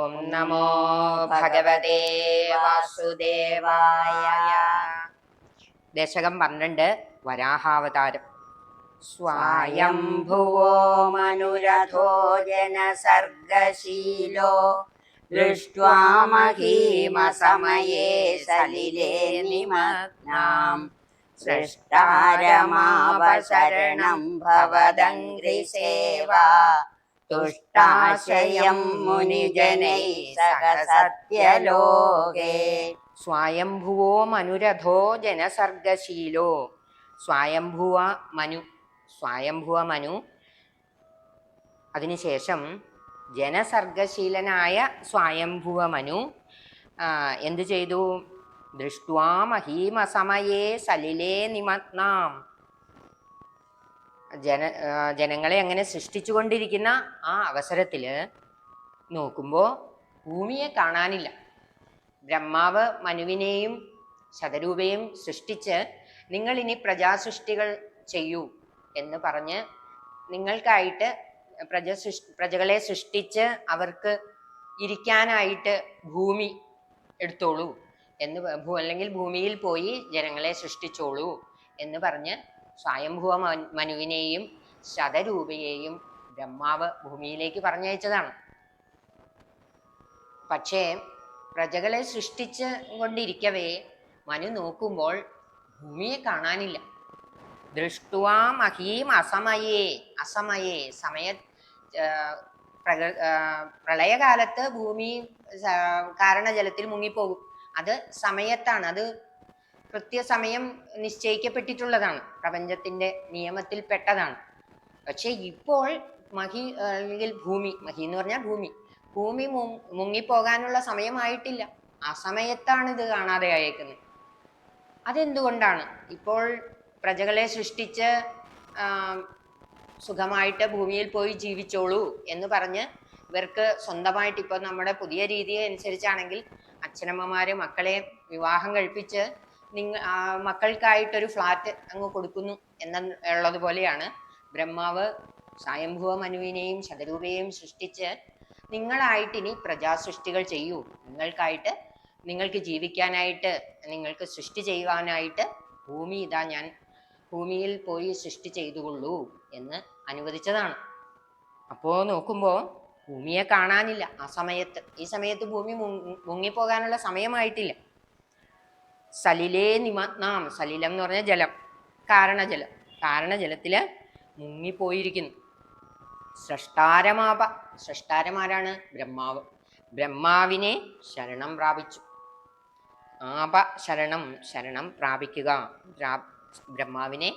ഓം നമോ ഭഗവതേ വാസുദേവായ ദശകം പന്ത്രണ്ട് വരാഹാവതാരം. സ്വയംഭുവോ മനുരഥോ ജനസർഗശീലോ ദൃഷ്ട്വാ മഹീമസമയേ സലിലേ നിമഗ്നാം. സൃഷ്ടാരമാവശരണം ഭവദംഘ്രിസേവാ തുഷ്ടാശയം മുനിജനൈ സഹ സത്യലോകേ സ്വയംഭുവോ മനുരഥോ ജനസർഗശീലോ. സ്വയംഭുവ മനു സ്വയംഭുവ മനു. അതിനുശേഷം ജനസർഗശീലനായ സ്വയംഭുവ മനു എന്തു ചെയ്തു? ദൃഷ്ട്വാ മഹീമസമയേ സലിലേ നിമഗ്നാം ജന ജനങ്ങളെ അങ്ങനെ സൃഷ്ടിച്ചുകൊണ്ടിരിക്കുന്ന ആ അവസരത്തിൽ നോക്കുമ്പോൾ ഭൂമിയെ കാണാനില്ല. ബ്രഹ്മാവ് മനുവിനെയും ശതരൂപയും സൃഷ്ടിച്ച് നിങ്ങൾ ഇനി പ്രജാസൃഷ്ടികൾ ചെയ്യൂ എന്ന് പറഞ്ഞ് നിങ്ങൾക്കായിട്ട് പ്രജ സൃഷ് പ്രജകളെ സൃഷ്ടിച്ച് അവർക്ക് ഇരിക്കാനായിട്ട് ഭൂമി എടുത്തോളൂ എന്ന് അല്ലെങ്കിൽ ഭൂമിയിൽ പോയി ജനങ്ങളെ സൃഷ്ടിച്ചോളൂ എന്ന് പറഞ്ഞ് സ്വയംഭുവ മനുവിനെയും ശതരൂപയെയും ബ്രഹ്മാവ് ഭൂമിയിലേക്ക് പറഞ്ഞയച്ചതാണ്. പക്ഷേ പ്രജകളെ സൃഷ്ടിച്ച് കൊണ്ടിരിക്കവേ മനു നോക്കുമ്പോൾ ഭൂമിയെ കാണാനില്ല. ദൃഷ്ടുവാം മഹീം അസമയേ അസമയേ സമയ പ്രക പ്രളയകാലത്ത് ഭൂമി കാരണജലത്തിൽ മുങ്ങിപ്പോകും. അത് സമയത്താണ് അത് കൃത്യസമയം നിശ്ചയിക്കപ്പെട്ടിട്ടുള്ളതാണ്. പ്രപഞ്ചത്തിന്റെ നിയമത്തിൽ പെട്ടതാണ് പക്ഷെ ഇപ്പോൾ മഹി അല്ലെങ്കിൽ ഭൂമി മഹി എന്ന് പറഞ്ഞാൽ ഭൂമി. ഭൂമി മുങ്ങിപ്പോകാനുള്ള സമയമായിട്ടില്ല. ആ സമയത്താണ് ഇത് കാണാതെ അയക്കുന്നത് അതെന്തുകൊണ്ടാണ്? ഇപ്പോൾ പ്രജകളെ സൃഷ്ടിച്ച് സുഖമായിട്ട് ഭൂമിയിൽ പോയി ജീവിച്ചോളൂ എന്ന് പറഞ്ഞ് ഇവർക്ക് സ്വന്തമായിട്ട് ഇപ്പോൾ നമ്മുടെ പുതിയ രീതി അനുസരിച്ചാണെങ്കിൽ അച്ഛനമ്മമാര് മക്കളെ വിവാഹം കഴിപ്പിച്ച് നിങ്ങ മക്കൾക്കായിട്ട് മക്കൾക്കായിട്ടൊരു ഫ്ലാറ്റ് അങ്ങ് കൊടുക്കുന്നു എന്ന ഉള്ളതുപോലെയാണ് ബ്രഹ്മാവ് സ്വയംഭുവ മനുവിനെയും ശതരൂപയെയും സൃഷ്ടിച്ച് നിങ്ങളായിട്ട് ഇനി പ്രജാസൃഷ്ടികൾ ചെയ്യൂ. നിങ്ങൾക്കായിട്ട് നിങ്ങൾക്ക് ജീവിക്കാനായിട്ട് നിങ്ങൾക്ക് സൃഷ്ടി ചെയ്യുവാനായിട്ട് ഭൂമി ഇതാ ഞാൻ ഭൂമിയിൽ പോയി സൃഷ്ടി ചെയ്തുകൊള്ളൂ എന്ന് അനുവദിച്ചതാണ്. അപ്പോൾ നോക്കുമ്പോൾ ഭൂമിയെ കാണാനില്ല ആ സമയത്ത്. ഈ സമയത്ത് ഭൂമി മുങ്ങി മുങ്ങിപ്പോകാനുള്ള സമയമായിട്ടില്ല. സലിലേ നിമഗ്നാം സലിലം എന്ന് പറഞ്ഞാൽ ജലം. കാരണജലം. കാരണജലത്തിൽ മുങ്ങിപ്പോയിരിക്കുന്നു. സൃഷ്ടാരമാപ സൃഷ്ടാരമാരാണ്? ബ്രഹ്മാവ്. ബ്രഹ്മാവിനെ ശരണം പ്രാപിച്ചു. ആപ ശരണം ശരണം പ്രാപിക്കുക. പ്രാ- ബ്രഹ്മാവിനെ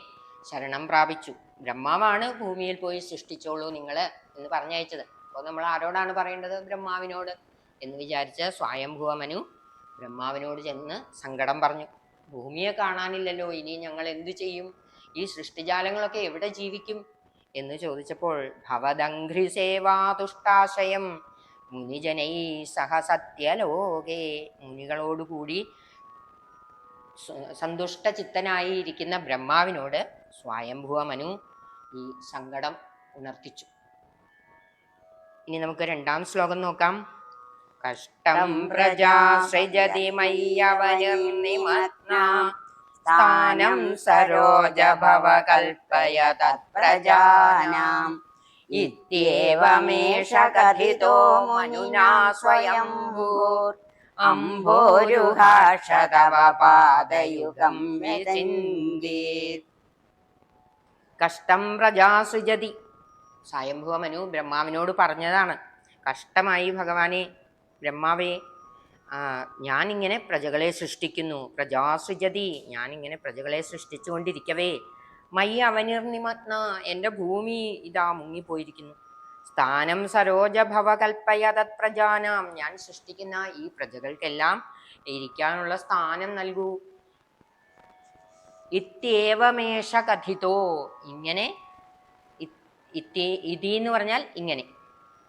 ശരണം പ്രാപിച്ചു. ബ്രഹ്മാവാണ് ഭൂമിയിൽ പോയി സൃഷ്ടിച്ചോളൂ നിങ്ങൾ എന്ന് പറഞ്ഞയച്ചത്. അപ്പോൾ നമ്മൾ ആരോടാണ് പറയേണ്ടത്? ബ്രഹ്മാവിനോട് എന്ന് വിചാരിച്ച സ്വയംഭുവ മനു ബ്രഹ്മാവിനോട് ചെന്ന് സങ്കടം പറഞ്ഞു. ഭൂമിയെ കാണാനില്ലല്ലോ ഇനി ഞങ്ങൾ എന്തു ചെയ്യും? ഈ സൃഷ്ടിജാലങ്ങളൊക്കെ എവിടെ ജീവിക്കും? എന്ന് ചോദിച്ചപ്പോൾ ഭവദംഘ്രി സേവാതുഷ്ടാശയം മുനിജനൈ സഹ സത്യലോകേ മുനികളോടുകൂടി സന്തുഷ്ട ചിത്തനായി ഇരിക്കുന്ന ബ്രഹ്മാവിനോട് സ്വയംഭുവ മനു ഈ സങ്കടം ഉണർത്തിച്ചു. ഇനി നമുക്ക് രണ്ടാം ശ്ലോകം നോക്കാം. കഷ്ടം പ്രജാ സൃജതി മയ്യവനിർനിമഗ്നാ സ്ഥാനം സരോജ ഭവ കൽപ്പയ തത്പ്രജാനാം ഇത്യേവമേഷ കഥിതോ മനുനാ സ്വയംഭൂർ. അംഭോരുഹാഷ തവ പാദയുഗം കഷ്ടം പ്രജാസൃജതി സ്വയംഭുവ മനു ബ്രഹ്മാവിനോട് പറഞ്ഞതാണ്. കഷ്ടമായി ഭഗവാനെ ബ്രഹ്മാവേ ഞാനിങ്ങനെ പ്രജകളെ സൃഷ്ടിക്കുന്നു. പ്രജാസുജതി ഞാനിങ്ങനെ പ്രജകളെ സൃഷ്ടിച്ചുകൊണ്ടിരിക്കവേ. മൈ അവനിർനിമഗ്ന എന്റെ ഭൂമി ഇതാ മുങ്ങിപ്പോയിരിക്കുന്നു. സ്ഥാനം സരോജ ഭവ കൽപ്പയ തത് പ്രജാനാം. ഞാൻ സൃഷ്ടിക്കുന്ന ഈ പ്രജകൾക്കെല്ലാം ഇരിക്കാനുള്ള സ്ഥാനം നൽകൂ. ഇത്യേവമേഷ കഥിതോ. ഇങ്ങനെ ഇതി എന്ന് പറഞ്ഞാൽ ഇങ്ങനെ.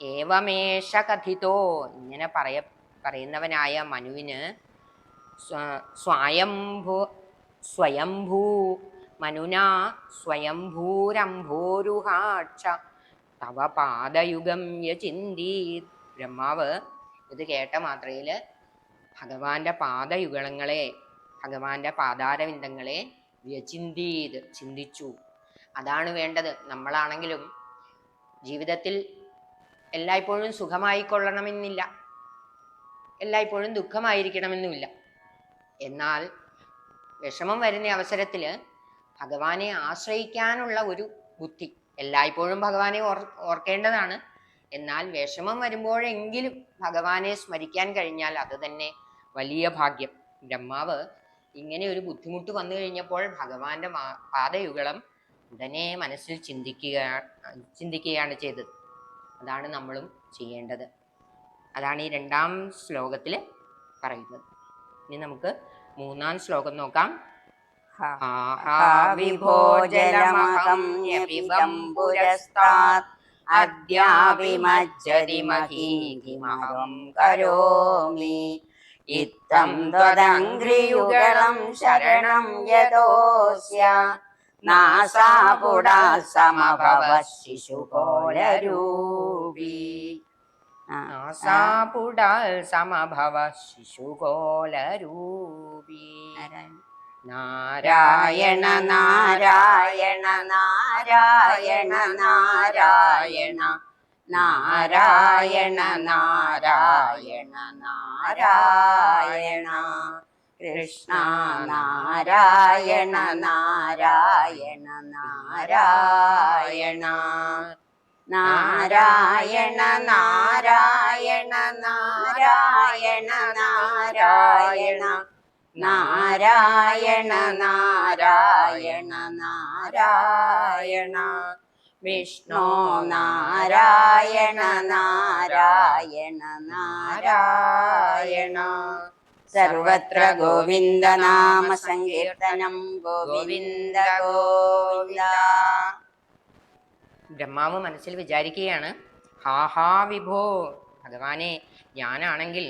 ഏവമേഷ കഥിതോ ഇങ്ങനെ പറയ പറയുന്നവനായ മനുവിന് സ്വയംഭു സ്വയംഭൂ മനുനാ സ്വയംഭൂരംഭോരുഹാക്ഷ തവ പാദയുഗം യചിന്തി. ബ്രഹ്മാവ് ഇത് കേട്ട മാത്രയിൽ ഭഗവാന്റെ പാദയുഗളങ്ങളെ ഭഗവാന്റെ പാദാരവിന്ദങ്ങളെ വ്യചിന്തീത് ചിന്തിച്ചു. അതാണ് വേണ്ടത്. നമ്മളാണെങ്കിലും ജീവിതത്തിൽ എല്ലായ്പ്പോഴും സുഖമായിക്കൊള്ളണമെന്നില്ല. എല്ലായ്പ്പോഴും ദുഃഖമായിരിക്കണമെന്നുമില്ല. എന്നാൽ വിഷമം വരുന്ന അവസരത്തിൽ ഭഗവാനെ ആശ്രയിക്കാനുള്ള ഒരു ബുദ്ധി എല്ലായ്പ്പോഴും ഭഗവാനെ ഓർ ഓർക്കേണ്ടതാണ്. എന്നാൽ വിഷമം വരുമ്പോഴെങ്കിലും ഭഗവാനെ സ്മരിക്കാൻ കഴിഞ്ഞാൽ അത് തന്നെ വലിയ ഭാഗ്യം. ബ്രഹ്മാവ് ഇങ്ങനെ ഒരു ബുദ്ധിമുട്ട് വന്നു കഴിഞ്ഞപ്പോൾ ഭഗവാന്റെ പാതയുഗളം ഉടനെ മനസ്സിൽ ചിന്തിക്കുക ചിന്തിക്കുകയാണ് ചെയ്തത്. അതാണ് നമ്മളും ചെയ്യേണ്ടത്. അതാണ് ഈ രണ്ടാം ശ്ലോകത്തിൽ പറയുന്നത്. ഇനി നമുക്ക് മൂന്നാം ശ്ലോകം നോക്കാം. പുരസ്താത് അദ്യാവിമജ്ജതി കരോമി. ഇത്തം ത്വദംഘ്രിയുഗളം ശരണം യതോസ്യ നാസാപുടാ സമഭവ ശിശുകോലരൂപി നാസാപുടാൽ സമഭവ ശിശുകോലരൂപി നാരായണ നാരായണ നാരായണ നാരായണ. നാരായണ നാരായണ നാരായണ. കൃഷ്ണ നാരായണ നാരായണ നാരായണ നാരായണ നാരായണ നാരായണ നാരായണ നാരായണ നാരായണ നാരായണ വിഷ്ണു നാരായണ നാരായണ നാരായണ സർവത്ര ഗോവിന്ദ നാമ സങ്കീർത്തനം. ഗോവിന്ദ ഗോവിന്ദ. ബ്രഹ്മാവ് മനസ്സിൽ വിചാരിക്കുകയാണ് ഹാഹാ വിഭോ ഭഗവാനെ ഞാനാണെങ്കിൽ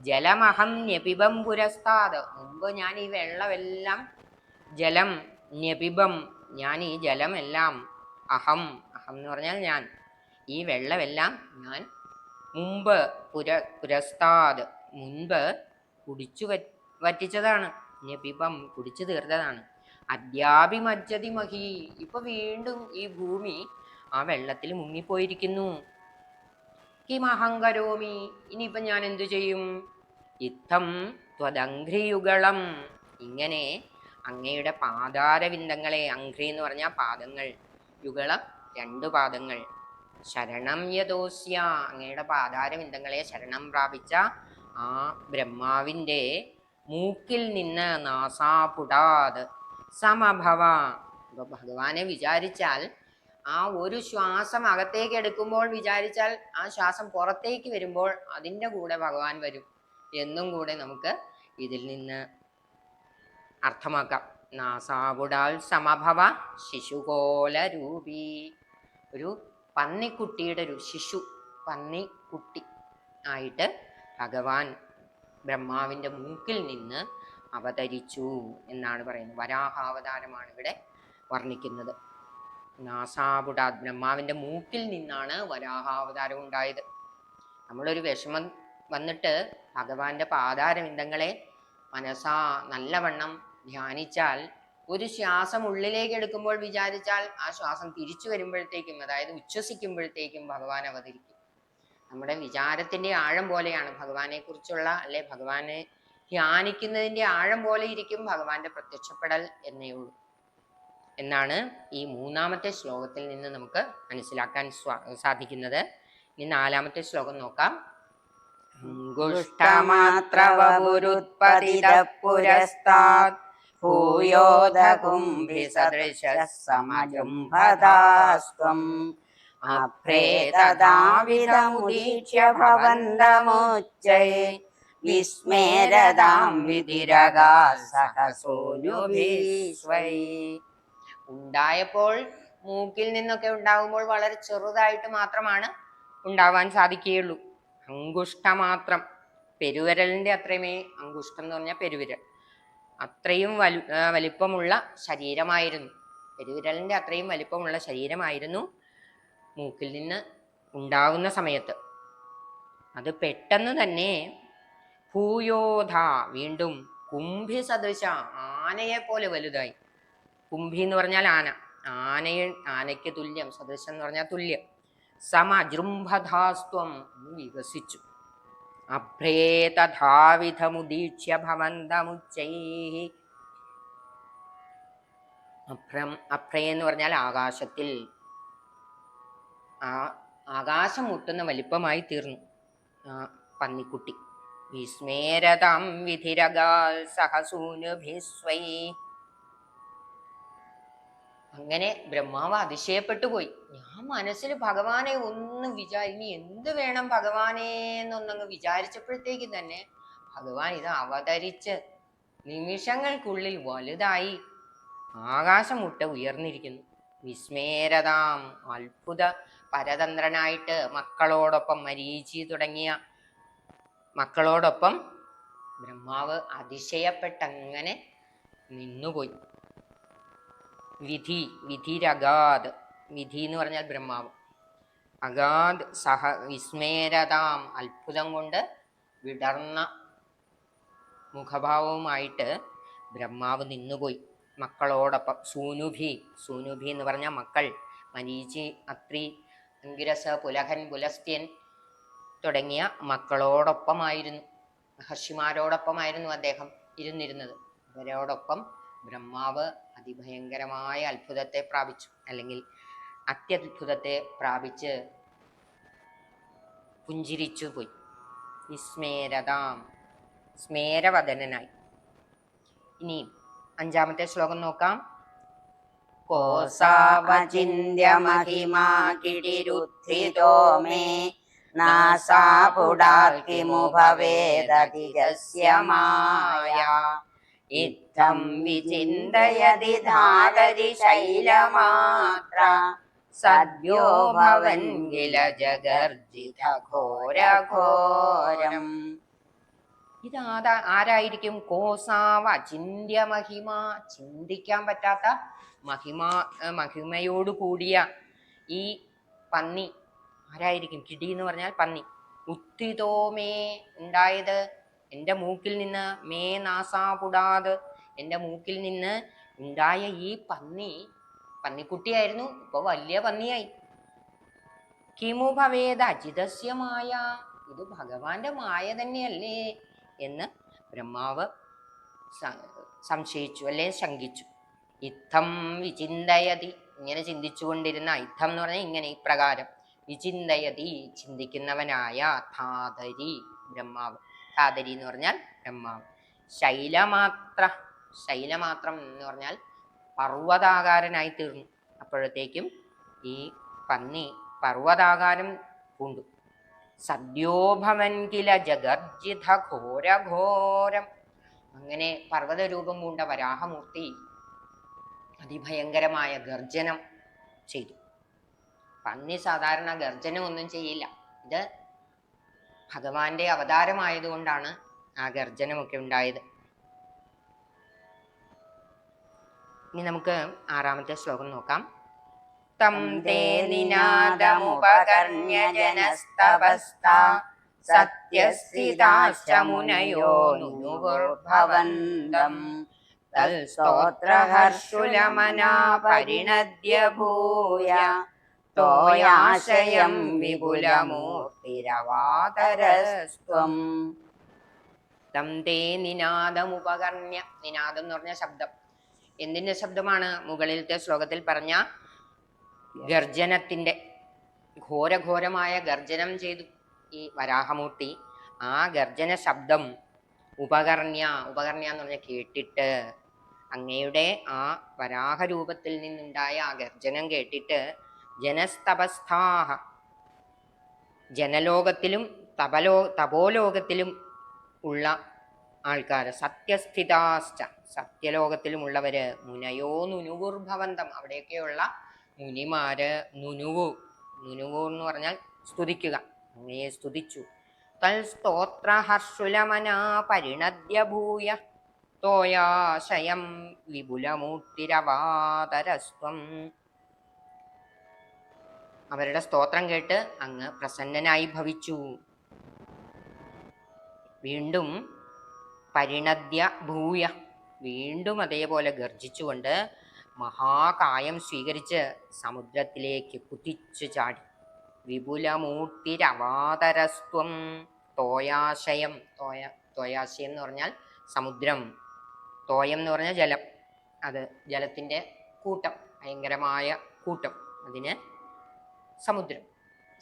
ജലമഹം ന്യപിബം പുരസ്താത് മുമ്പ് ഞാൻ ഈ വെള്ളമെല്ലാം ജലം ന്യപിബം ഞാൻ ഈ ജലമെല്ലാം അഹം അഹം എന്ന് പറഞ്ഞാൽ ഞാൻ. ഈ വെള്ളമെല്ലാം ഞാൻ മുമ്പ് പുര പുരസ്താത് മുൻപ് കുടിച്ചു വറ്റ് വറ്റിച്ചതാണ്. ന്യപിബം കുടിച്ചു തീർത്തതാണ്. അദ്യാപി മജ്ജതി മഹി. ഇപ്പൊ വീണ്ടും ഈ ഭൂമി ആ വെള്ളത്തിൽ മുങ്ങിപ്പോയിരിക്കുന്നു. കിമഹങ്കരോമി. ഇനിയിപ്പം ഞാൻ എന്തു ചെയ്യും? ഇത്തം ത്വദംഘ്രിയുഗളം. ഇങ്ങനെ അങ്ങയുടെ പാതാരവിന്ദങ്ങളെ അംഘ്രി എന്ന് പറഞ്ഞാൽ പാദങ്ങൾ യുഗളം രണ്ടു പാദങ്ങൾ. ശരണം യദോസ്യ. അങ്ങയുടെ പാതാരവിന്ദങ്ങളെ ശരണം പ്രാപിച്ച ആ ബ്രഹ്മാവിന്റെ മൂക്കിൽ നിന്ന് നാസാപുടാത്. സമഭവ. ഇപ്പൊ ഭഗവാനെ വിചാരിച്ചാൽ ആ ഒരു ശ്വാസം അകത്തേക്ക് എടുക്കുമ്പോൾ വിചാരിച്ചാൽ ആ ശ്വാസം പുറത്തേക്ക് വരുമ്പോൾ അതിന്റെ കൂടെ ഭഗവാൻ വരും. എന്നും കൂടെ നമുക്ക് ഇതിൽ നിന്ന് അർത്ഥമാക്കാം. നാസാപുടാൽ സമഭവ ശിശുകോല രൂപി ഒരു പന്നിക്കുട്ടിയുടെ ഒരു ശിശു പന്നിക്കുട്ടി ആയിട്ട് ഭഗവാൻ ബ്രഹ്മാവിന്റെ മൂക്കിൽ നിന്ന് അവതരിച്ചു എന്നാണ് പറയുന്നത്. വരാഹാവതാരമാണ് ഇവിടെ വർണിക്കുന്നത്. നാസാപുടാ ബ്രഹ്മാവിന്റെ മൂക്കിൽ നിന്നാണ് വരാഹാവതാരം ഉണ്ടായത്. നമ്മളൊരു വിഷമം വന്നിട്ട് ഭഗവാന്റെ പാതാരവിന്ദങ്ങളെ മനസ്സാ നല്ലവണ്ണം ധ്യാനിച്ചാൽ ഒരു ശ്വാസം ഉള്ളിലേക്ക് എടുക്കുമ്പോൾ വിചാരിച്ചാൽ ആ ശ്വാസം തിരിച്ചു വരുമ്പോഴത്തേക്കും അതായത് ഉച്ഛ്വസിക്കുമ്പോഴത്തേക്കും ഭഗവാൻ അവതരിക്കും. നമ്മുടെ വിചാരത്തിന്റെ ആഴം പോലെയാണ് ഭഗവാനെ കുറിച്ചുള്ള അല്ലെ ഭഗവാനെ ധ്യാനിക്കുന്നതിന്റെ ആഴം പോലെ ഇരിക്കും ഭഗവാന്റെ പ്രത്യക്ഷപ്പെടൽ എന്നേ ഉള്ളൂ. എന്നാണ് ഈ മൂന്നാമത്തെ ശ്ലോകത്തിൽ നിന്ന് നമുക്ക് മനസ്സിലാക്കാൻ സാധിക്കുന്നത്. ഇനി നാലാമത്തെ ശ്ലോകം നോക്കാം. ഗുഷ്ടമാത്രവപുരുത്പതിത പുരസ്താത് ഭൂയോധകുംഭിസദൃശ സമജുംഭദാസ്ത്വം. അപ്രേതദാവിധമുദീക്ഷ്യ ഭവന്തമുച്ചൈ വിസ്മേരതാം വിതിരകാ സഹസോനുഭീശ്വൈ ഉണ്ടായപ്പോൾ മൂക്കിൽ നിന്നൊക്കെ ഉണ്ടാകുമ്പോൾ വളരെ ചെറുതായിട്ട് മാത്രമാണ് ഉണ്ടാവാൻ സാധിക്കുകയുള്ളൂ. അങ്കുഷ്ട മാത്രം. പെരുവിരലിന്റെ അത്രയുമേ അങ്കുഷ്ടം എന്ന് പറഞ്ഞാൽ പെരുവിരൽ. അത്രയും വലു വലിപ്പമുള്ള ശരീരമായിരുന്നു. പെരുവിരലിന്റെ അത്രയും വലിപ്പമുള്ള ശരീരമായിരുന്നു. മൂക്കിൽ നിന്ന് ഉണ്ടാകുന്ന സമയത്ത്. അത് പെട്ടെന്ന് തന്നെ ഭൂയോധ വീണ്ടും കുംഭി സദൃശ ആനയെ പോലെ വലുതായി. കുംഭി എന്ന് പറഞ്ഞാൽ ആന. ആനയെ ആനയ്ക്ക് തുല്യം സദൃശം എന്ന് പറഞ്ഞാൽ തുല്യം. സമജൃംഭധാസ്ത്വം വികസിച്ചു. അഭ്രേതധാവിധമുദീക്ഷ്യ ഭവന്തമുച്ചൈ അഭ്രം അഭ്രേ എന്ന് പറഞ്ഞാൽ ആകാശത്തിൽ ആകാശം മുട്ടുന്ന വലിപ്പമായി തീർന്നു. ആ പന്നിക്കുട്ടി. വിസ്മേരതാം വിധിരകാൽ സഹസൂനുഭിസ്വൈ അങ്ങനെ ബ്രഹ്മാവ് അതിശയപ്പെട്ടു പോയി. ഞാൻ മനസ്സിൽ ഭഗവാനെ ഒന്ന് വിചാരി ഇനി എന്ത് വേണം ഭഗവാനെ എന്നൊന്നങ്ങ് വിചാരിച്ചപ്പോഴത്തേക്ക് തന്നെ ഭഗവാൻ ഇത് അവതരിച്ച് നിമിഷങ്ങൾക്കുള്ളിൽ വലുതായി ആകാശം മുട്ട ഉയർന്നിരിക്കുന്നു. വിസ്മേരതാം അത്ഭുത പരതന്ത്രനായിട്ട് മക്കളോടൊപ്പം മരീചി തുടങ്ങിയ മക്കളോടൊപ്പം ബ്രഹ്മാവ് അതിശയപ്പെട്ടങ്ങനെ നിന്നുപോയി. വിധി വിധിരഗാദ് വിധി എന്ന് പറഞ്ഞാൽ ബ്രഹ്മാവ്. അഗാദ് സഹ വിസ്മേരതാം അത്ഭുതം കൊണ്ട് വിടർന്ന മുഖഭാവവുമായിട്ട് ബ്രഹ്മാവ് നിന്നുപോയി. മക്കളോടൊപ്പം സൂനുഭി സൂനുഭി എന്ന് പറഞ്ഞ മക്കൾ. മരീചി അത്രി അങ്കിരസ പുലഹൻ പുലസ്ത്യൻ തുടങ്ങിയ മക്കളോടൊപ്പമായിരുന്നു. മഹർഷിമാരോടൊപ്പമായിരുന്നു അദ്ദേഹം ഇരുന്നിരുന്നത്. അവരോടൊപ്പം ബ്രഹ്മാവ് അതിഭയങ്കരമായ അത്ഭുതത്തെ പ്രാപിച്ചു. അല്ലെങ്കിൽ അത്യത്ഭുതത്തെ പ്രാപിച്ച് പുഞ്ചിരിച്ചു പോയി. വിസ്മേരതാം. സ്മേരവദനായി ഇനി അഞ്ചാമത്തെ ശ്ലോകം നോക്കാം. കോസാവചിന്യ മഹിമാ കിടിരുദ്ധിതോ മേ നാസാപുടാക്കിമു ഭവേദധികസ്യ മായ ഇത്തം വിചിന്തയതി ധാതരി ശൈലമാത്ര സദ്യോ ഭവൻ കില ജഗർജിത ഘോരഘോരം ഇതാ ആരായിരിക്കും? കോസാവ ചിന്യമഹിമ ചിന്തിക്കാൻ പറ്റാത്ത മഹിമ മഹിമയോട് കൂടിയ ഈ പന്നി ആരായിരിക്കും? കിടി എന്ന് പറഞ്ഞാൽ പന്നി. ഉത്തിതോമേ ഉണ്ടായത് എന്റെ മൂക്കിൽ നിന്ന് മേ നാസാപുടാത് എന്റെ മൂക്കിൽ നിന്ന് ഉണ്ടായ ഈ പന്നി പന്നിക്കുട്ടിയായിരുന്നു. ഇപ്പൊ വലിയ പന്നിയായി. കിമു ഭവേദ അജിതസ്യമായ ഇത് ഭഗവാന്റെ മായ തന്നെയല്ലേ എന്ന് ബ്രഹ്മാവ് സംശയിച്ചു അല്ലെ? ശങ്കിച്ചു. ഇത്തം വിചിന്തയതി. ഇങ്ങനെ ചിന്തിച്ചുകൊണ്ടിരുന്ന ഇത്തം എന്ന് പറഞ്ഞാൽ ഇങ്ങനെ ഇപ്രകാരം വിചിന്തയതി ചിന്തിക്കുന്നവനായ ധാതരി ബ്രഹ്മാവ്. ധാതരി എന്ന് പറഞ്ഞാൽ ബ്രഹ്മാവ്. ശൈലമാത്ര ശൈലമാത്രം എന്ന് പറഞ്ഞാൽ പർവതാകാരനായി തീർന്നു. അപ്പോഴത്തേക്കും ഈ പന്നി പർവതാകാരം പൂണ്ടു. സദ്യോഭവൻ കില ജഗർജിത ഘോരഘോരം. അങ്ങനെ പർവതരൂപം പൂണ്ട വരാഹമൂർത്തി അതിഭയങ്കരമായ ഗർജനം ചെയ്തു. പന്നി സാധാരണ ഗർജനം ഒന്നും ചെയ്യില്ല. ഇത് ഭഗവാന്റെ അവതാരമായതുകൊണ്ടാണ് ആ ഗർജനമൊക്കെ ഉണ്ടായത്. ഇനി നമുക്ക് ആറാമത്തെ ശ്ലോകം നോക്കാം. തം തേ നിനാദമുപകർണ്യ ജനസ്തവസ്താ മുനയോ തൽസ്തോത്രഹർഷുലമനാ പരിണദ്യ ഭൂയ തോയാശയം വിപുലമൂർത്തിരവാതരസ്വം തം തേ നിനാദമുപകർണ്യ നിനാദം എന്ന് പറഞ്ഞ ശബ്ദം. എന്തിന്റെ ശബ്ദമാണ്? മുകളിലത്തെ ശ്ലോകത്തിൽ പറഞ്ഞ ഗർജനത്തിന്റെ ഘോരഘോരമായ ഗർജനം ചെയ്തു ഈ വരാഹമൂർത്തി. ആ ഗർജന ശബ്ദം ഉപകർണ്യ ഉപകർണ്യ എന്ന് പറഞ്ഞ കേട്ടിട്ട് അങ്ങയുടെ ആ വരാഹരൂപത്തിൽ നിന്നുണ്ടായ ആ ഗർജനം കേട്ടിട്ട് ജനസ്തപസ്ഥാഹ. ജനലോകത്തിലും തപലോ തപോലോകത്തിലും ഉള്ള ആൾക്കാർ സത്യസ്ഥിതാശ്ച. സത്യലോകത്തിലുമുള്ളവർ മുനയോ നുനുകുർഭവന്തം. അവിടെയൊക്കെയുള്ള മുനിമാര് നുനുവു. നുനുവു എന്ന് പറഞ്ഞാൽ സ്തുതിക്കുക. അങ്ങയെ സ്തുതിച്ചു. തൽ സ്തോത്രഹർഷുലമനാ പരിണദ്യ ഭൂയ തോയാശയം വിപുലമൂർത്തിരവാതരസ്വം അവരുടെ സ്തോത്രം കേട്ട് അങ്ങ് പ്രസന്നനായി ഭവിച്ചു. വീണ്ടും പരിണദ്യ ഭൂയ. വീണ്ടും അതേപോലെ ഗർജിച്ചുകൊണ്ട് മഹാകായം സ്വീകരിച്ച് സമുദ്രത്തിലേക്ക് കുതിച്ചു ചാടി. വിപുലമൂർത്തിരവാതരസ്ത്വം തോയാശയം തോയ തോയാശയം എന്ന് പറഞ്ഞാൽ സമുദ്രം. തോയം എന്ന് പറഞ്ഞാൽ ജലം. അത് ജലത്തിന്റെ കൂട്ടം ഭയങ്കരമായ കൂട്ടം. അതിന് സമുദ്രം.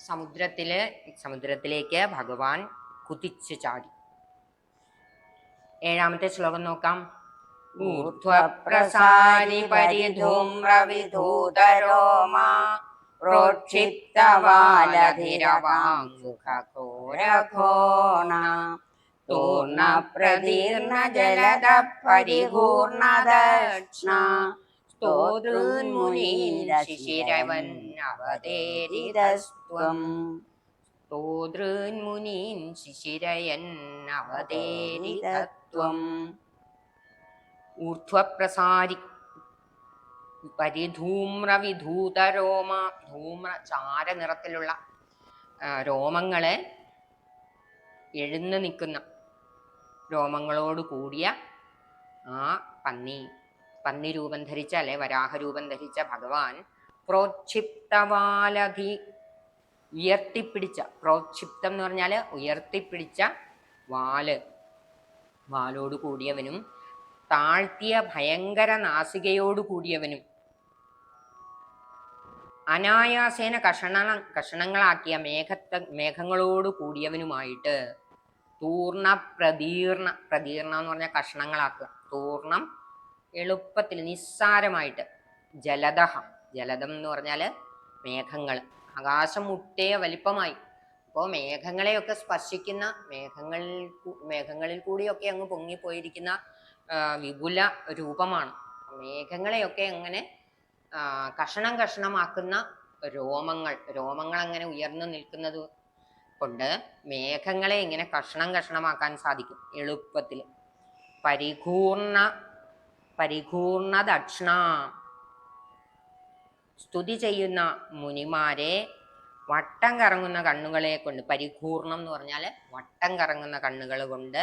സമുദ്രത്തിൽ സമുദ്രത്തിലേക്ക് ഭഗവാൻ കുതിച്ചു ചാടി. ഏഴാമത്തെ ശ്ലോകം നോക്കാം. ഊർധ്വപ്രസാരി പരിധൂമ്രവിധൂതരോമാ തൂർണപ്രതീർണ പ്രതീർണ ജലത സ്തോതൃന്മുനീരശിശിരവന്നവതേരിതസ്ത്വം തോതൃന്മുനീൻ ശിശിരയന്നവതേരിതത്വം ഊർധ്വപ്രസാരി പരിധൂമ്രവിധൂതരോമ ധൂമ്ര ചാര നിറത്തിലുള്ള രോമങ്ങൾ എഴുന്നു നിൽക്കുന്ന രോമങ്ങളോട് കൂടിയ ആ പന്നി പന്നി രൂപം ധരിച്ച അല്ലെ വരാഹ രൂപം ധരിച്ച ഭഗവാൻ പ്രോക്ഷിപ്തവാലധി ഉയർത്തിപ്പിടിച്ച പ്രോക്ഷിപ്തം എന്ന് പറഞ്ഞാൽ ഉയർത്തിപ്പിടിച്ച വാൽ. വാലോട് കൂടിയവനും താഴ്ത്തിയ ഭയങ്കര നാസികയോട് കൂടിയവനും. അനായാസേന കഷണ കഷണങ്ങളാക്കിയ മേഘത്ത മേഘങ്ങളോട് കൂടിയവനുമായിട്ട് തൂർണ പ്രതീർണ പ്രതീർണ എന്ന് പറഞ്ഞാൽ കഷ്ണങ്ങളാക്കുക. തൂർണം എളുപ്പത്തിൽ നിസ്സാരമായിട്ട്. ജലദഹ. ജലദം എന്ന് പറഞ്ഞാൽ മേഘങ്ങൾ ആകാശം മുട്ടേ വലിപ്പമായി. അപ്പോൾ മേഘങ്ങളെയൊക്കെ സ്പർശിക്കുന്ന മേഘങ്ങളിൽ മേഘങ്ങളിൽ കൂടിയൊക്കെ അങ്ങ് പൊങ്ങിപ്പോയിരിക്കുന്ന വിപുല രൂപമാണ്. മേഘങ്ങളെയൊക്കെ അങ്ങനെ കഷണം കഷണമാക്കുന്ന രോമങ്ങൾ. രോമങ്ങൾ അങ്ങനെ ഉയർന്നു നിൽക്കുന്നത് കൊണ്ട് മേഘങ്ങളെ ഇങ്ങനെ കഷ്ണം കഷ്ണമാക്കാൻ സാധിക്കും എളുപ്പത്തിൽ. പരിപൂർണ പരിപൂർണ ദക്ഷിണ. സ്തുതി ചെയ്യുന്ന മുനിമാരെ വട്ടം കറങ്ങുന്ന കണ്ണുകളെ കൊണ്ട് പരിപൂർണം എന്ന് പറഞ്ഞാൽ വട്ടം കറങ്ങുന്ന കണ്ണുകൾ കൊണ്ട്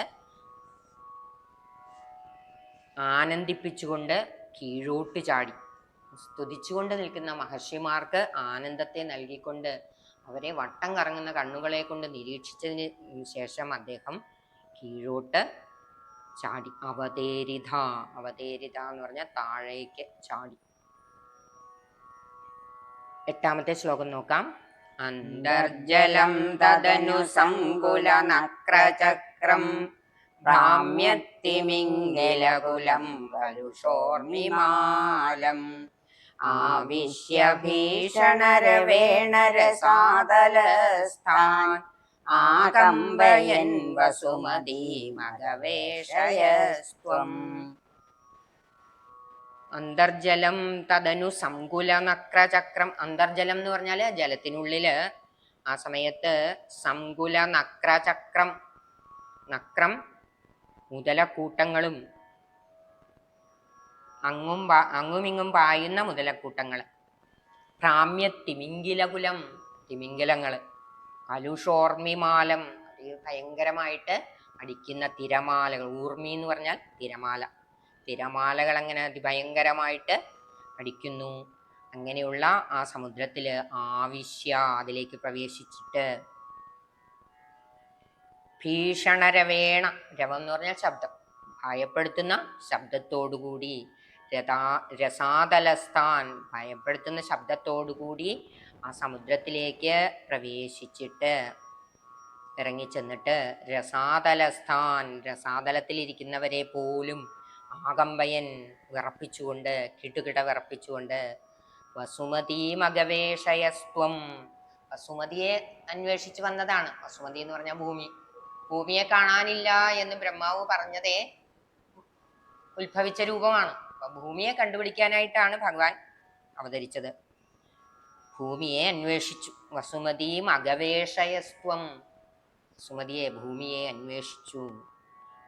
ആനന്ദിപ്പിച്ചുകൊണ്ട് കീഴോട്ട് ചാടി. സ്തുതിച്ചുകൊണ്ട് നിൽക്കുന്ന മഹർഷിമാർക്ക് ആനന്ദത്തെ നൽകിക്കൊണ്ട് അവരെ വട്ടം കറങ്ങുന്ന കണ്ണുകളെ കൊണ്ട് നിരീക്ഷിച്ചതിന് ശേഷം അദ്ദേഹം കീഴോട്ട് ചാടി. അവതേരിത അവതേരിത എന്ന് പറഞ്ഞാൽ താഴേക്ക് ചാടി. എട്ടാമത്തെ ശ്ലോകം നോക്കാം. അന്തർജലം തദനു സങ്കുല നക്രചക്രം ഭ്രാമ്യത്തിമിംഗലകുലം കലുഷോർമിമാലം ആവിശ്യ ഭീഷണരവേണരസാതലസ്ഥാൻ ആകമ്പയൻ വസുമതി വസുമതീമകവേഷയസ്ത്വം. അന്തർജലം തദനു സങ്കുല നക്രചക്രം അന്തർജലം എന്ന് പറഞ്ഞാൽ ജലത്തിനുള്ളിൽ. ആ സമയത്ത് സങ്കുല നക്രചക്രം നക്രം മുതലക്കൂട്ടങ്ങളും അങ്ങും അങ്ങുമിങ്ങും പായുന്ന മുതലക്കൂട്ടങ്ങൾ ഭ്രാമ്യ തിമിങ്കിലകുലം തിമിങ്കിലങ്ങൾ കലുഷോർമിമാലം ഭയങ്കരമായിട്ട് അടിക്കുന്ന തിരമാലകൾ. ഊർമി എന്ന് പറഞ്ഞാൽ തിരമാല. തിരമാലകൾ അങ്ങനെ അതിഭയങ്കരമായിട്ട് അടിക്കുന്നു. അങ്ങനെയുള്ള ആ സമുദ്രത്തിൽ ആവശ്യ അതിലേക്ക് പ്രവേശിച്ചിട്ട് ഭീഷണരവേണ രവം എന്ന് പറഞ്ഞാൽ ശബ്ദം. ഭയപ്പെടുത്തുന്ന ശബ്ദത്തോടുകൂടി രസാതലസ്ഥാൻ ഭയപ്പെടുത്തുന്ന ശബ്ദത്തോടുകൂടി ആ സമുദ്രത്തിലേക്ക് പ്രവേശിച്ചിട്ട് ഇറങ്ങിച്ചെന്നിട്ട് രസാതലസ്ഥാൻ രസാതലത്തിലിരിക്കുന്നവരെ പോലും ആകമ്പയൻ വിറപ്പിച്ചുകൊണ്ട് കിടുകിട വിറപ്പിച്ചുകൊണ്ട് വസുമതി മകവേഷയസ്ത്വം. വസുമതിയെ അന്വേഷിച്ച് വന്നതാണ്. വസുമതി എന്ന് പറഞ്ഞ ഭൂമി. ഭൂമിയെ കാണാനില്ല എന്ന് ബ്രഹ്മാവ് പറഞ്ഞതേ ഉത്ഭവിച്ച രൂപമാണ്. ഭൂമിയെ കണ്ടുപിടിക്കാനായിട്ടാണ് ഭഗവാൻ അവതരിച്ചത്. ഭൂമിയെ അന്വേഷിച്ചു. വസുമതിയും അഗവേഷയസ്വം സുമതിയെ ഭൂമിയെ അന്വേഷിച്ചു.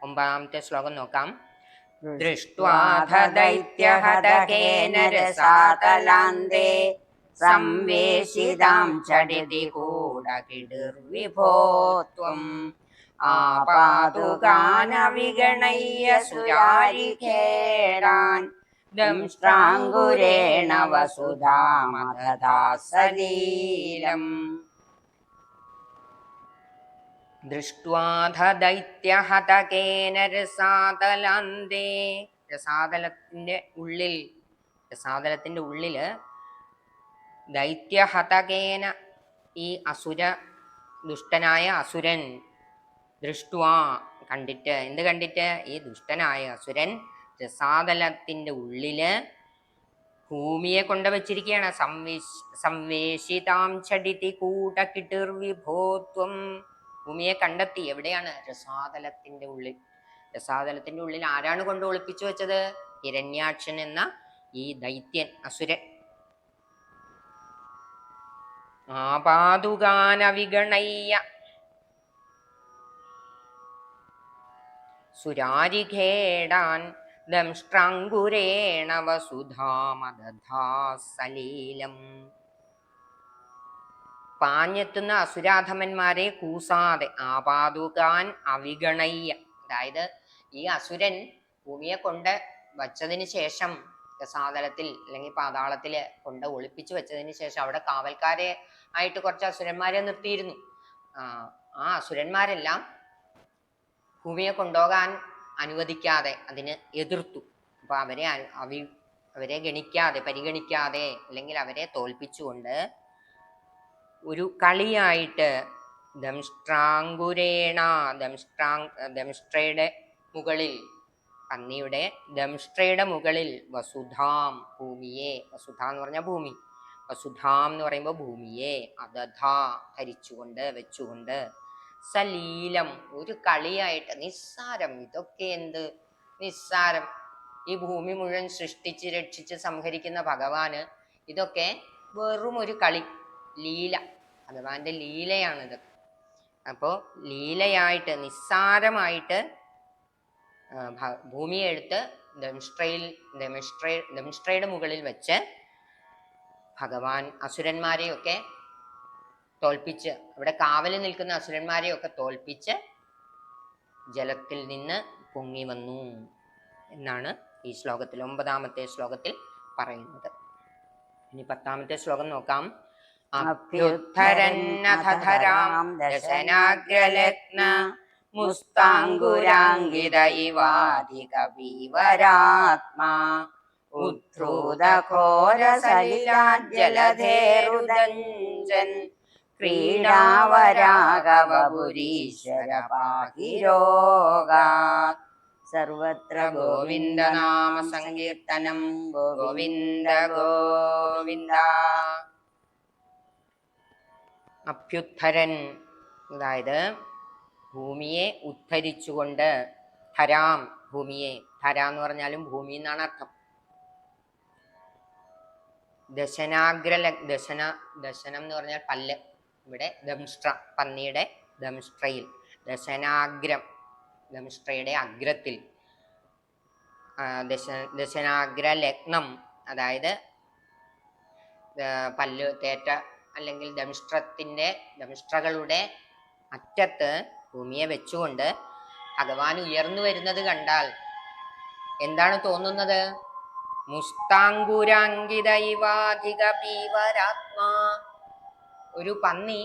ഒമ്പതാമത്തെ ശ്ലോകം നോക്കാം. ദൃഷ്ട്വാധ ദൈത്യഹതകേന രസാതലാന്തേ സംവേശിതാം ചടിതി കൂടകിടുർവിഭോ ആപാതുകാനവിഗണയ്യ സുരാരിഖേടാൻ ദംഷ്ട്രാങ്കുരേണ വസുധാമദാസലീലം ദൃഷ്ട്വാധ ദൈത്യഹതകേന രസാതലന്തേ രസാതലത്തിന്റെ ഉള്ളിൽ രസാതലത്തിന്റെ ഉള്ളിൽ ദൈത്യഹതകേന ഈ അസുര ദുഷ്ടനായ അസുരൻ ദൃഷ്ടുവാ കണ്ടിട്ട്. എന്ത് കണ്ടിട്ട്? ഈ ദുഷ്ടനായ അസുരൻ രസാതലത്തിന്റെ ഉള്ളിൽ ഭൂമിയെ കൊണ്ട് വെച്ചിരിക്കുകയാണ് സംവേശ് സംവേശിതാം വിഭോത്വം. ഭൂമിയെ കണ്ടെത്തി. എവിടെയാണ്? രസാതലത്തിന്റെ ഉള്ളിൽ. രസാതലത്തിന്റെ ഉള്ളിൽ ആരാണ് കൊണ്ട് ഒളിപ്പിച്ചു വെച്ചത്? ഹിരണ്യാക്ഷൻ എന്ന ഈ ദൈത്യൻ അസുരൻ. ആപാതുകാനവിഗണയ്യ സുരാരിഖേടാൻ ദംഷ്ട്രാങ്കുരേണ പാഞ്ഞെത്തുന്ന അസുരാധമന്മാരെ കൂസാതെ ആപാതുകാൻ അവിഗണയ്യ. അതായത് ഈ അസുരൻ ഭൂമിയെ കൊണ്ട് വച്ചതിന് ശേഷം സാതലത്തിൽ അല്ലെങ്കിൽ പാതാളത്തിൽ കൊണ്ട് ഒളിപ്പിച്ചു വെച്ചതിന് ശേഷം അവിടെ കാവൽക്കാരെ ആയിട്ട് കുറച്ച് അസുരന്മാരെ നിർത്തിയിരുന്നു. ആ അസുരന്മാരെല്ലാം ഭൂമിയെ കൊണ്ടുപോകാൻ അനുവദിക്കാതെ അതിന് എതിർത്തു. അപ്പൊ അവരെ അവി അവരെ ഗണിക്കാതെ പരിഗണിക്കാതെ അല്ലെങ്കിൽ അവരെ തോൽപ്പിച്ചുകൊണ്ട് ഒരു കളിയായിട്ട് ദംഷ്ട്രാങ്കുരേണ ദംഷ്ട്രാങ് ദംഷ്ട്രയുടെ മുകളിൽ പന്നിയുടെ ദംഷ്ട്രയുടെ മുകളിൽ വസുധാം ഭൂമിയെ വസുധ എന്ന് പറഞ്ഞ ഭൂമി. വസുധാം എന്ന് പറയുമ്പോൾ ഭൂമിയെ അതഥാ ധരിച്ചുകൊണ്ട് വെച്ചുകൊണ്ട് സലീലം ഒരു കളിയായിട്ട്. നിസ്സാരം. ഇതൊക്കെ എന്ത്? നിസ്സാരം. ഈ ഭൂമി മുഴുവൻ സൃഷ്ടിച്ച് രക്ഷിച്ച് സംഹരിക്കുന്ന ഭഗവാന് ഇതൊക്കെ വെറും ഒരു കളി. ലീല. ഭഗവാന്റെ ലീലയാണ് ഇതൊക്കെ അപ്പോൾ ലീലയായിട്ട് നിസ്സാരമായിട്ട് ഭൂമിയെ എടുത്ത് ദംഷ്ട്രയിൽ ദമിഷ്ട്രേ ദംഷ്ട്രയുടെ മുകളിൽ വെച്ച് ഭഗവാൻ അസുരന്മാരെയൊക്കെ തോൽപ്പിച്ച് അവിടെ കാവലിൽ നിൽക്കുന്ന അസുരന്മാരെയൊക്കെ തോൽപ്പിച്ച് ജലത്തിൽ നിന്ന് പൊങ്ങി വന്നു എന്നാണ് ഈ ശ്ലോകത്തിൽ ഒമ്പതാമത്തെ ശ്ലോകത്തിൽ പറയുന്നത്. ഇനി പത്താമത്തെ ശ്ലോകം നോക്കാം. അഭ്യുദ്ധരന്നധരാം ക്രീഡാവരാഗവപുരീശ്വര പാഹി രോഗാത് സർവത്ര ഗോവിന്ദനാമ സങ്കീർത്തനം ഗോവിന്ദ ഗോവിന്ദ. അഭ്യുദ്ധരൻ അതായത് ഭൂമിയെ ഉദ്ധരിച്ചുകൊണ്ട് ധരാം ഭൂമിയെ. ധര എന്ന് പറഞ്ഞാലും ഭൂമി എന്നാണ് അർത്ഥം. ദശനാഗ്രല ദശന ദശനം എന്ന് പറഞ്ഞാൽ പല്ല്. ഇവിടെ ദംഷ്ട്ര പന്നിയുടെ ദംഷ്ട്രയിൽ ദശനാഗ്രം ദംഷ്ട്രയുടെ അഗ്രത്തിൽ. ദശ ദശനാഗ്ര ലഗ്നം അതായത് പല്ല് തേറ്റ അല്ലെങ്കിൽ ദംഷ്ട്രത്തിന്റെ ദംഷ്ട്രകളുടെ അറ്റത്ത് ഭൂമിയെ വെച്ചുകൊണ്ട് ഭഗവാൻ ഉയർന്നു വരുന്നത് കണ്ടാൽ എന്താണ് തോന്നുന്നത്? മുസ്താങ്കുരാങ്കിതൈവാധിക പീവരാത്മാ ഒരു പന്നി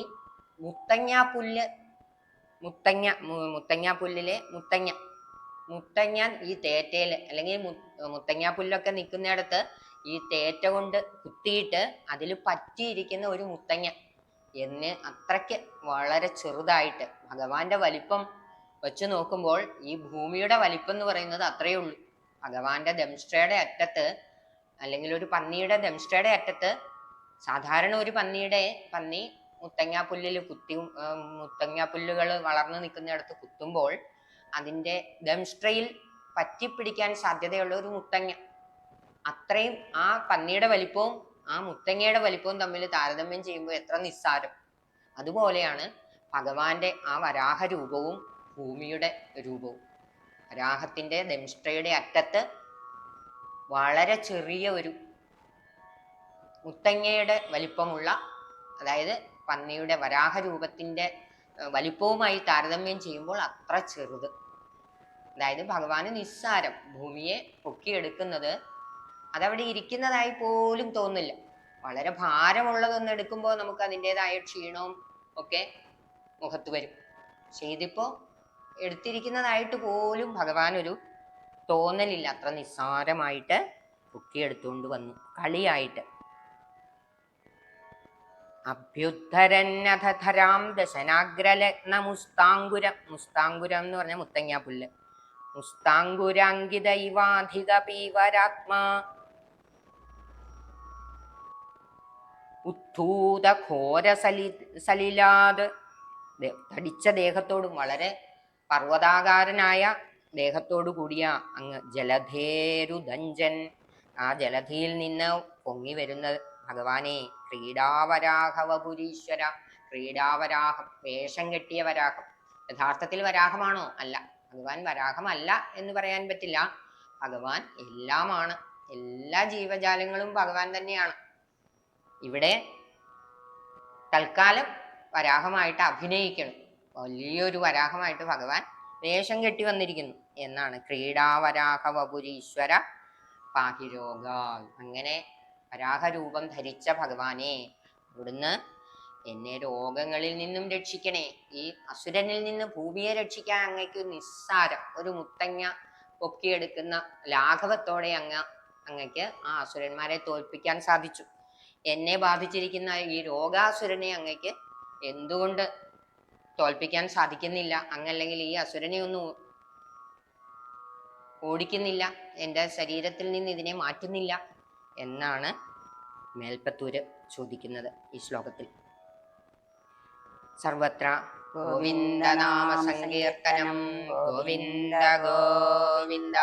മുത്തങ്ങ പുല്ല്. മുത്തങ്ങ മുത്തങ്ങ പുല്ലിലെ മുത്തങ്ങ മുത്തങ്ങ ഈ തേറ്റയിൽ അല്ലെങ്കിൽ മുത്തങ്ങ പുല്ലൊക്കെ നിൽക്കുന്നിടത്ത് ഈ തേറ്റ കൊണ്ട് കുത്തിയിട്ട് അതിൽ പറ്റിയിരിക്കുന്ന ഒരു മുത്തങ്ങ എന്ന് അത്രയ്ക്ക് വളരെ ചെറുതായിട്ട് ഭഗവാന്റെ വലിപ്പം വെച്ച് നോക്കുമ്പോൾ ഈ ഭൂമിയുടെ വലിപ്പം എന്ന് പറയുന്നത് അത്രയേ ഉള്ളൂ. ഭഗവാന്റെ ദംഷ്ട്രയുടെ അറ്റത്ത് അല്ലെങ്കിൽ ഒരു പന്നിയുടെ ദംഷ്ട്രയുടെ അറ്റത്ത് സാധാരണ ഒരു പന്നിയുടെ പന്നി മുത്തങ്ങ പുല്ലിൽ കുത്തി ആ, മുത്തങ്ങ പുല്ലുകൾ വളർന്നു നിൽക്കുന്നിടത്ത് കുത്തുമ്പോൾ അതിന്റെ ദംഷ്ട്രയിൽ പറ്റിപ്പിടിക്കാൻ സാധ്യതയുള്ള ഒരു മുത്തങ്ങ. അത്രയും ആ പന്നിയുടെ വലിപ്പവും ആ മുത്തങ്ങയുടെ വലിപ്പവും തമ്മിൽ താരതമ്യം ചെയ്യുമ്പോൾ എത്ര നിസ്സാരം. അതുപോലെയാണ് ഭഗവാന്റെ ആ വരാഹ രൂപവും ഭൂമിയുടെ രൂപവും. വരാഹത്തിന്റെ ദംഷ്ട്രയുടെ അറ്റത്ത് വളരെ ചെറിയ ഒരു മുത്തങ്ങയുടെ വലിപ്പമുള്ള അതായത് പന്നിയുടെ വരാഹ രൂപത്തിന്റെ വലിപ്പവുമായി താരതമ്യം ചെയ്യുമ്പോൾ അത്ര ചെറുത്. അതായത് ഭഗവാന് നിസ്സാരം ഭൂമിയെ പൊക്കിയെടുക്കുന്നത് അതവിടെ ഇരിക്കുന്നതായി പോലും തോന്നില്ല വളരെ ഭാരമുള്ളതൊന്ന് എടുക്കുമ്പോൾ നമുക്ക് അതിന്റെതായ ക്ഷീണവും ഒക്കെ മുഖത്ത് വരും. പക്ഷെ ഇതിപ്പോ എടുത്തിരിക്കുന്നതായിട്ട് പോലും ഭഗവാൻ ഒരു തോന്നലില്ല. അത്ര നിസ്സാരമായിട്ട് പൊക്കിയെടുത്തുകൊണ്ട് വന്നു. കളിയായിട്ട്. അഭ്യുദ്ധരന്നധരാം ദശനാഗ്രലഗ്ന മുസ്താങ്കുരം എന്ന് പറഞ്ഞ മുത്തങ്ങ പുല്ല് മുസ്താങ്കുരാങ്കിത ഇവാധിക പീവരാത്മാ ഉദ്ധൂത ഘോര സലി സലിലാത് തടിച്ച ദേഹത്തോടും വളരെ പർവതാകാരനായ ദേഹത്തോടു കൂടിയ അങ്ങ് ജലധേരുദഞ്ചൻ ആ ജലധിയിൽ നിന്ന് പൊങ്ങി വരുന്ന ഭഗവാനെ ക്രീഡാവരാഹവപുരീശ്വര ക്രീഡാവരാഹം വേഷം കെട്ടിയ വരാഹം. യഥാർത്ഥത്തിൽ വരാഹമാണോ? അല്ല. ഭഗവാൻ വരാഹമല്ല എന്ന് പറയാൻ പറ്റില്ല. ഭഗവാൻ എല്ലാമാണ്. എല്ലാ ജീവജാലങ്ങളും ഭഗവാൻ തന്നെയാണ്. ഇവിടെ തൽക്കാലം വരാഹമായിട്ട് അഭിനയിക്കണം. വലിയൊരു വരാഹമായിട്ട് ഭഗവാൻ വേഷം കെട്ടി വന്നിരിക്കുന്നു എന്നാണ്. ക്രീഡാവരാഹ വപുരീശ്വര പാഹിരോഗ അങ്ങനെ വരാഹരൂപം ധരിച്ച ഭഗവാനെ അവിടുന്ന് എന്നെ രോഗങ്ങളിൽ നിന്നും രക്ഷിക്കണേ. ഈ അസുരനിൽ നിന്ന് ഭൂമിയെ രക്ഷിക്കാൻ അങ്ങയ്ക്ക് നിസ്സാരം ഒരു മുത്തങ്ങ പൊക്കിയെടുക്കുന്ന ലാഘവത്തോടെ അങ്ങ് അങ്ങക്ക് ആ അസുരന്മാരെ തോൽപ്പിക്കാൻ സാധിച്ചു. എന്നെ ബാധിച്ചിരിക്കുന്ന ഈ രോഗാസുരനെ അങ്ങക്ക് എന്തുകൊണ്ട് തോൽപ്പിക്കാൻ സാധിക്കുന്നില്ല? അങ്ങല്ലെങ്കിൽ ഈ അസുരനെ ഒന്നും ഓടിക്കുന്നില്ല? എന്റെ ശരീരത്തിൽ നിന്ന് ഇതിനെ മാറ്റുന്നില്ല? എന്നാണ് മേൽപ്പത്തൂർ ചോദിക്കുന്നത് ഈ ശ്ലോകത്തിൽ. സർവത്ര ഗോവിന്ദനാമ സങ്കീർത്തനം ഗോവിന്ദ ഗോവിന്ദ.